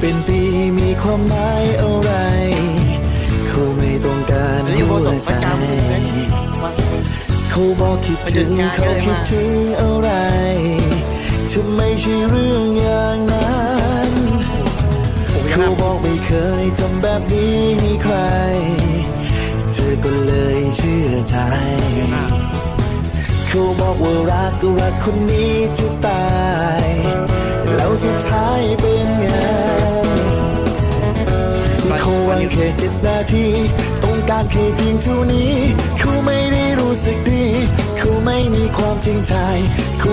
เป็นปีมีความหมายอะไร เขาไม่ต้องการแล้วอยู่หัผวสมใจประจำเลยเขาบอกคิดถึงไปเดินงานเขาคิดถึงอะไรถ้าไม่ใช่เรื่องอย่างนั้นผมยังเขาแบบบอกไม่เคยทำแบบนี้ให้ใคร เธอก็เลยเชื่อใจ เขาบอกว่ารักก็รักคนนี้จะตาย เขาหวังแค่เจ็ดนาที ต้องการแค่เพียงเท่านี้ เขาไม่ได้รู้สึกดี เขาไม่มีความจริงใจเขา